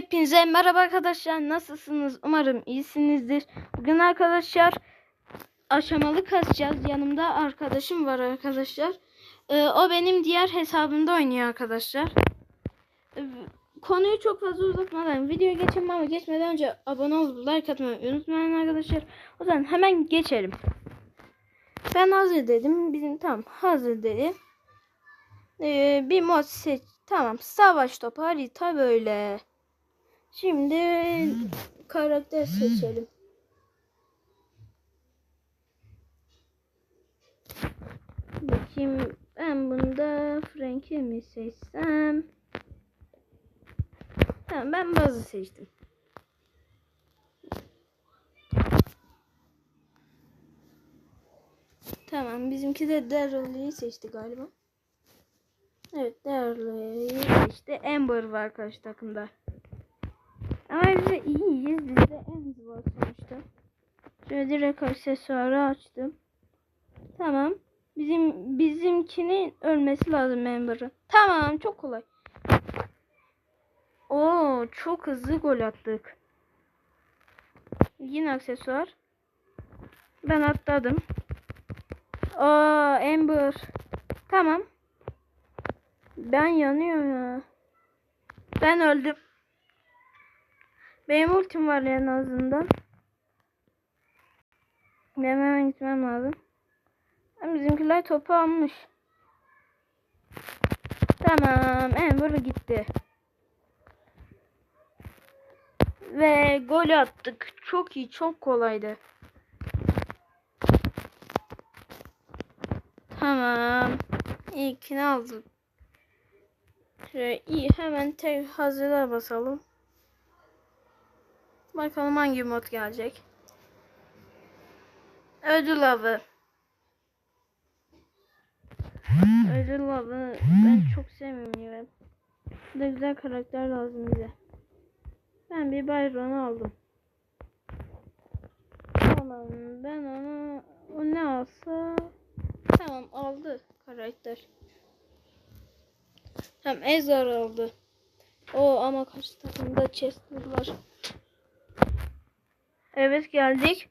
Hepinize merhaba arkadaşlar. Nasılsınız? Umarım iyisinizdir. Bugün arkadaşlar aşamalı kasacağız. Yanımda arkadaşım var arkadaşlar. Ee, o benim diğer hesabımda oynuyor arkadaşlar. Ee, konuyu çok fazla uzatmadan videoya geçelim ama geçmeden önce abone olup like atmayı unutmayın arkadaşlar. O zaman hemen geçelim. Ben hazır dedim. Bizim tam hazır dedi. Ee, bir mod seç. Tamam. Savaş topu harita böyle. Şimdi karakter seçelim. Bakayım ben bunda Frank'i mi seçsem? Tamam ben bazı seçtim. Tamam bizimki de Daryl'ı seçti galiba. Evet Daryl'ı seçti. Amber var karşı takımda. Ama biz de iyiyiz. Bizde Amber var sonuçta. Şöyle direkt aksesuarı açtım. Tamam. Bizim bizimkinin ölmesi lazım Amber'ın. Tamam çok kolay. Oo çok hızlı gol attık. Yine aksesuar. Ben atladım. Aa Amber. Tamam. Ben yanıyorum ya. Ben öldüm. Benim ultim var en azından. Benim hemen gitmem lazım. Bizimkiler topu almış. Tamam. Amber gitti. Ve gol attık. Çok iyi. Çok kolaydı. Tamam. İlkini aldık. Şöyle iyi hemen tek hazırla basalım. Bakalım hangi mod gelecek. Ödül avı. Ödül avı ben çok sevmiyorum. Burada güzel karakter lazım bize. Ben bir Byron'u aldım. Tamam ben onu o ne alsa tamam aldı karakter. Tamam Ezra aldı. O ama kaç takımda Chester var. Evet geldik.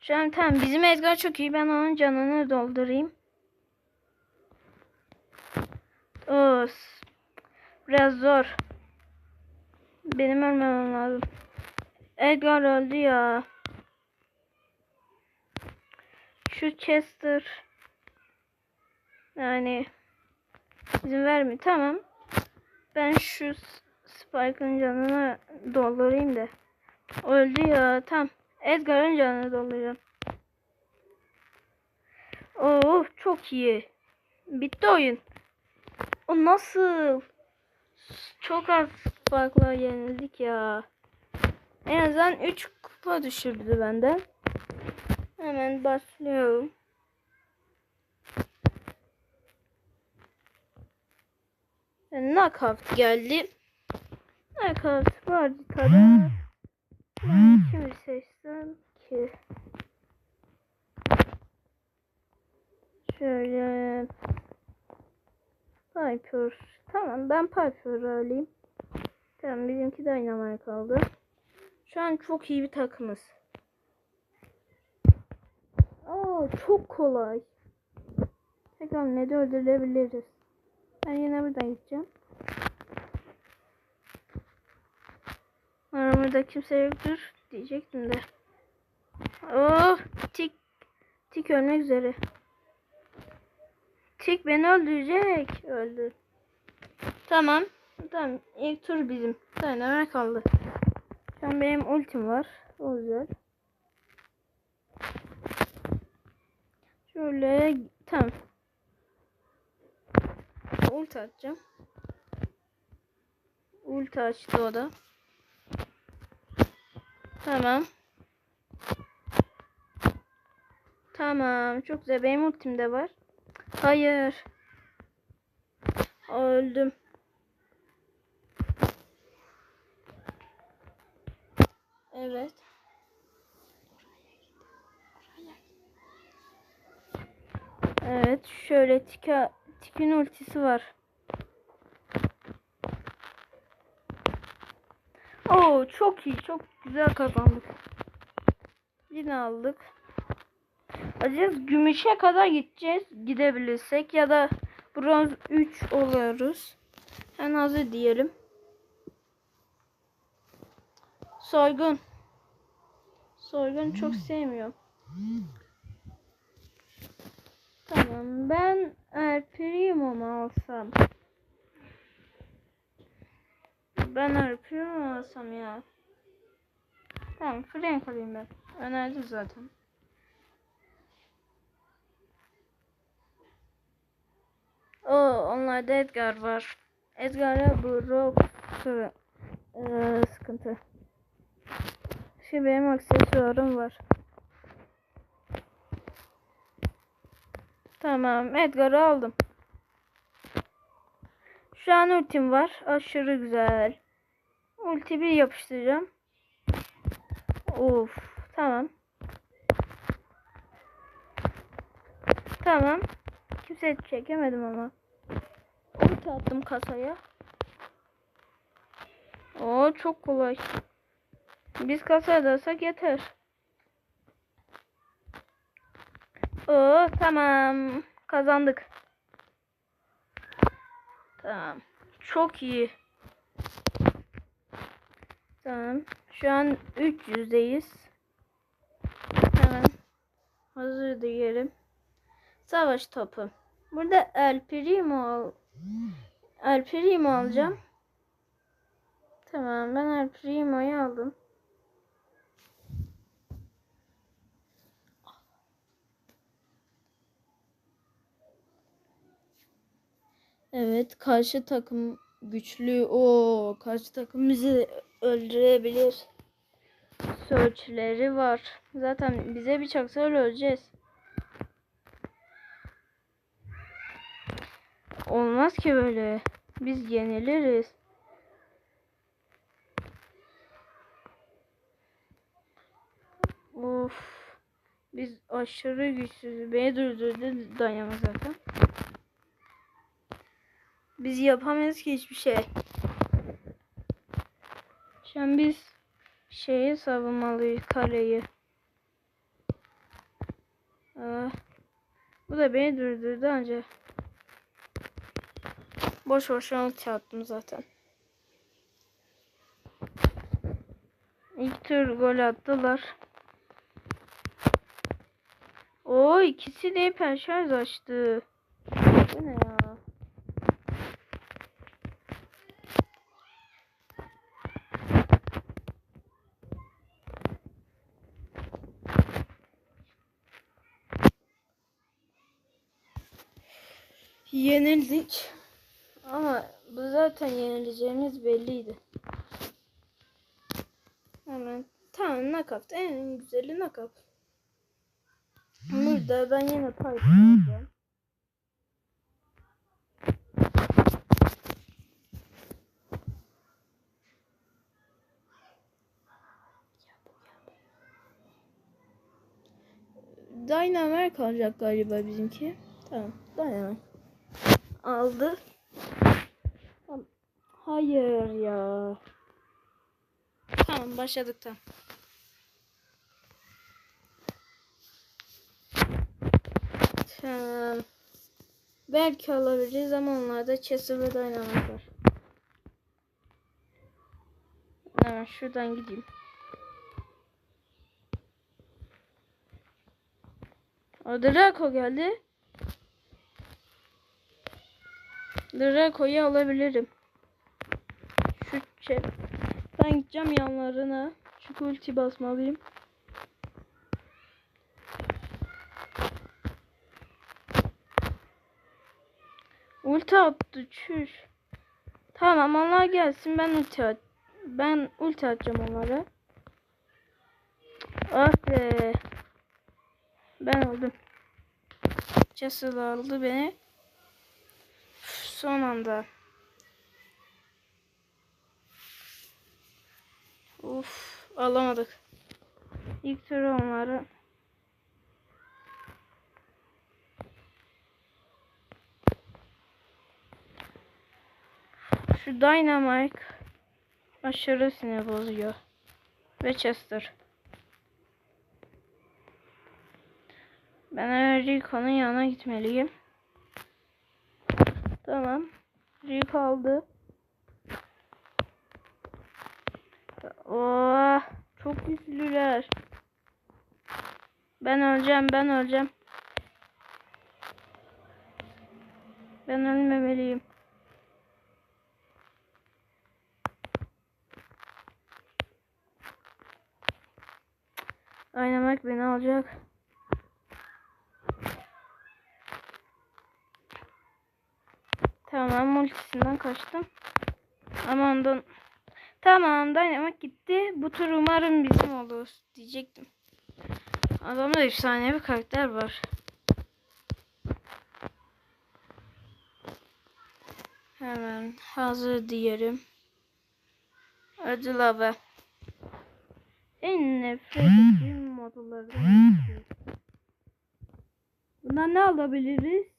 Şu an tamam bizim Edgar çok iyi. Ben onun canını doldurayım. Of. Biraz zor. Benim ölmemem lazım. Edgar öldü ya. Şu Chester. Yani izin vermiyor. Tamam. Ben şu Spike'ın canını doldurayım da. Öldü ya. Tamam. Edgar'ın canını dolduracağım. Oh çok iyi. Bitti oyun. O nasıl? Çok az farkla yenildik ya. En azından 3 kupa düşürdü benden. Hemen başlıyorum. Knockout geldi. Knockout var. Ben kimi seçsem ki? Şöyle Piper. Tamam ben Piper'ı alayım. Tamam bizimki Dynamite kaldı. Şu an çok iyi bir takımız. Aa çok kolay. Tekrar ne de öldürebiliriz. Ben yine buradan gideceğim. Aramızda kimse yoktur diyecektim de. Oh tik tik ölmek üzere. Tik beni öldürecek. Öldü. Tamam. Tamam. İlk tur bizim. Dynamite kaldı. Şu an benim ultim var. O güzel. Şöyle tamam. Ulti atacağım. Ulti açtı o da. Tamam. Tamam. Çok güzel. Benim ultimde var. Hayır. Öldüm. Evet. Evet. Şöyle tika, tikin ultisi var. Oo çok iyi. Çok güzel kazandık. Yine aldık. Acaba gümüşe kadar gideceğiz. Gidebilirsek ya da bronz 3 oluyoruz. En azı diyelim. Soygun. Soygun çok sevmiyorum. Tamam ben El Primo mu alsam? Ben El Primo mu alsam ya? Tamam Frank alayım ben. Önerdim zaten. O onlarda Edgar var. Edgar'a bu ee, sıkıntı. Şimdi benim aksesuarım var. Tamam Edgar'ı aldım. Şu an ultim var. Aşırı güzel. Ulti bir yapıştıracağım. Of tamam. Tamam. Kimse çekemedim ama. Ulti attım kasaya. Oo çok kolay. Biz kasaya dalsak yeter. Oo tamam. Kazandık. Tamam. Çok iyi. Tamam. Şu an 300'deyiz. Hemen hazır diyelim. Savaş topu. Burada El Primo al El Primo alacağım. Tamam ben El Primo'yu aldım. Evet karşı takım güçlü. O karşı takım bizi öldürebilir. Search'leri var. Zaten bize bir çaksa öleceğiz. Olmaz ki böyle. Biz yeniliriz. Of. Biz aşırı güçsüzüz. Beni durdurdu dayanama zaten. Biz yapamayız ki hiçbir şey. An biz şeyi savunmalıyız kaleyi. Aa, bu da beni durdurdu ancak. Boş boş ulti attım zaten. İlk tur gol attılar. O ikisi de perşarj açtı. Bu ne ya? Yenildik. Ama bu zaten yenileceğimiz belliydi. Hemen tamam nakavt en güzeli nakavt. Burada ben yine Piper alacağım. Dynamite kalacak galiba bizimki. Tamam. Dynamite. Aldı. Hayır ya. Tamam başladık tamam. Tamam. Belki alabiliriz ama onlarda Chester ve Dynamite var. Hemen şuradan gideyim. O Draco geldi. Draco'yu alabilirim. Şu şey. Ben gideceğim yanlarına. Çünkü ulti basmalıyım. Ulti attı çüş. Tamam onlar gelsin ben ulti at. Ben ulti atacağım onlara. Ah be. Ben öldüm. Castle aldı beni. Son anda. Uf, alamadık. İlk tur onları. Şu Dynamite aşırı sinir bozuyor. Ve Chester. Ben Rico'nun yanına gitmeliyim. Tamam. Rico aldı. Oh, çok güçlüler. Ben öleceğim, ben öleceğim. Ben ölmemeliyim. Oynamak beni alacak. Tamam multisinden kaçtım. Ama ondan Tamam Dynamite gitti. Bu tur umarım bizim olur diyecektim. Adamda efsane bir karakter var. Hemen hazır diyelim. Ödül abi. En nefret ettiğim modlardan. Bundan ne alabiliriz?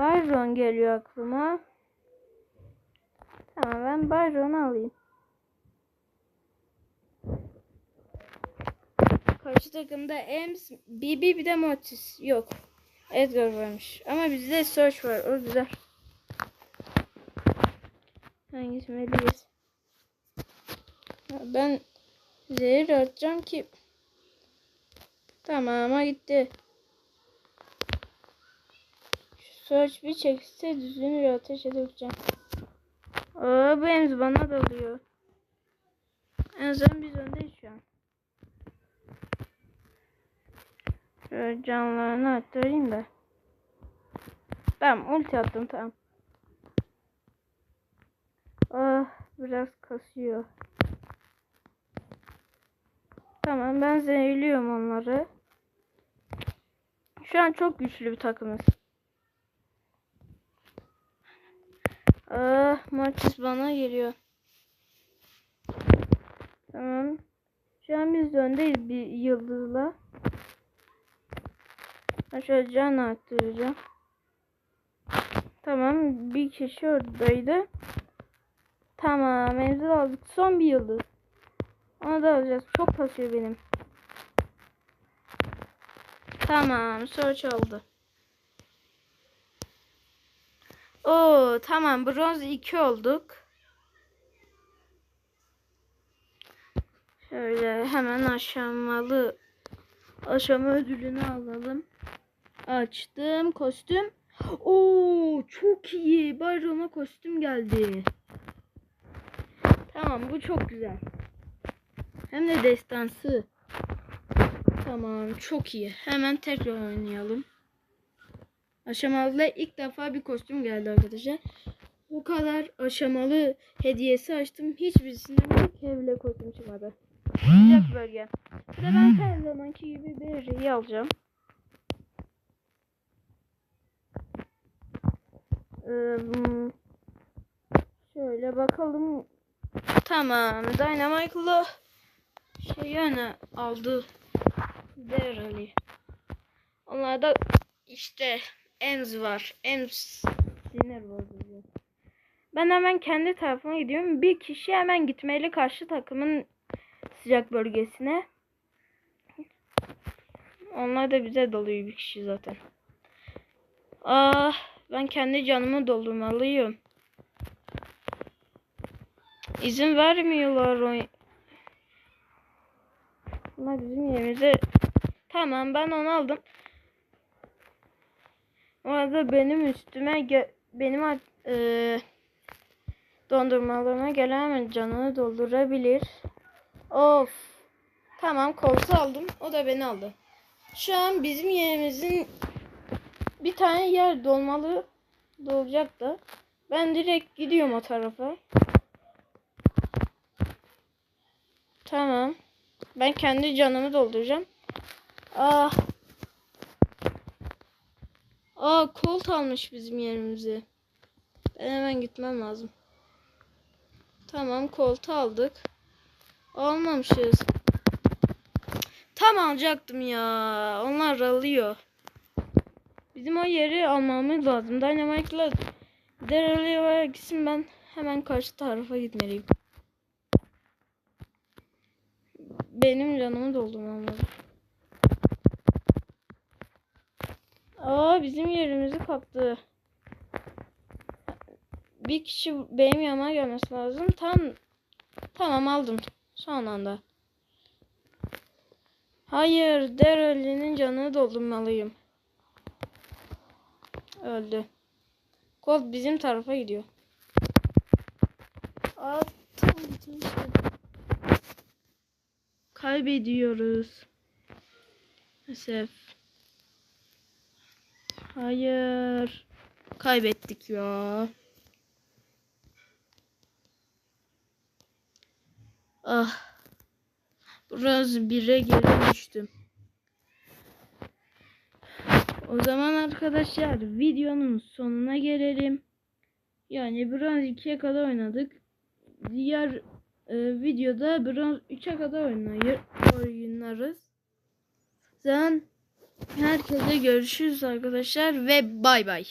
Byron geliyor aklıma. Tamam ben Byron'u alayım. Karşı takımda Ems, Bibi bir de Mortis yok. Edgar varmış. Ama bizde Search var. O güzel. Hangisi meliyiz? Ben zehir atacağım ki Tamam gitti. Search bir çekse düzgün bir ateşe dökeceğim. Aa bu Ems bana dalıyor. En azından biz öndeyiz şu an. Şöyle canlarını arttırayım da. Tamam ulti attım tamam. Ah biraz kasıyor. Tamam ben zehirliyorum onları. Şu an çok güçlü bir takımız. Ah Martis bana geliyor. Tamam. Şu an biz de öndeyiz bir yıldızla. Ben şöyle can arttıracağım. Tamam bir kişi oradaydı. Tamam mevzu aldık. Son bir yıldız. Onu da alacağız. Çok kasıyor benim. Tamam search oldu. Oo tamam bronz 2 olduk. Şöyle hemen aşamalı aşama ödülünü alalım. Açtım kostüm. Oo çok iyi. Byron'a kostüm geldi. Tamam bu çok güzel. Hem de destansı. Tamam çok iyi. Hemen tekrar oynayalım. Aşamalı ilk defa bir kostüm geldi arkadaşlar. Bu kadar aşamalı hediyesi açtım. Hiçbirisinden bir kere bile kostüm çıkmadı. Sıcak bölge. Bir de ben her zamanki gibi bir alacağım. Ee, şöyle bakalım. Tamam. Dynamite'la şey yani aldı. Derali. Onlarda işte Ems var. Ems sinir bozucu. Ben hemen kendi tarafıma gidiyorum. Bir kişi hemen gitmeli karşı takımın sıcak bölgesine. Onlar da bize dalıyor bir kişi zaten. Ah ben kendi canımı doldurmalıyım. İzin vermiyorlar o. Bunlar bizim yerimize. Tamam ben onu aldım. O arada benim üstüme benim e, dondurmalarıma gelen canını doldurabilir. Of. Tamam koltuğu aldım. O da beni aldı. Şu an bizim yerimizin bir tane yer dolmalı dolacak da. Ben direkt gidiyorum o tarafa. Tamam. Ben kendi canımı dolduracağım. Ah. Aa kolt almış bizim yerimizi. Ben hemen gitmem lazım. Tamam koltu aldık. Almamışız. Tam alacaktım ya. Onlar alıyor. Bizim o yeri almamız lazım. Dynamite'la Dereli'ye gitsin ben hemen karşı tarafa gitmeliyim. Benim canımı doldurmam lazım. Aa bizim yerimizi kaptı. Bir kişi benim yanıma gelmesi lazım. Tam tamam aldım son anda. Hayır, Dereli'nin canını doldurmalıyım. Öldü. Colt bizim tarafa gidiyor. Aa, tam bitirmiştim. Kaybediyoruz. Maalesef. Hayır. Kaybettik ya. Ah. Biraz bire geri düştüm. O zaman arkadaşlar videonun sonuna gelelim. Yani bronz 2'ye kadar oynadık. Diğer e, videoda bronz 3'e kadar oynayır, oynarız. Zaten herkese görüşürüz arkadaşlar ve bay bay.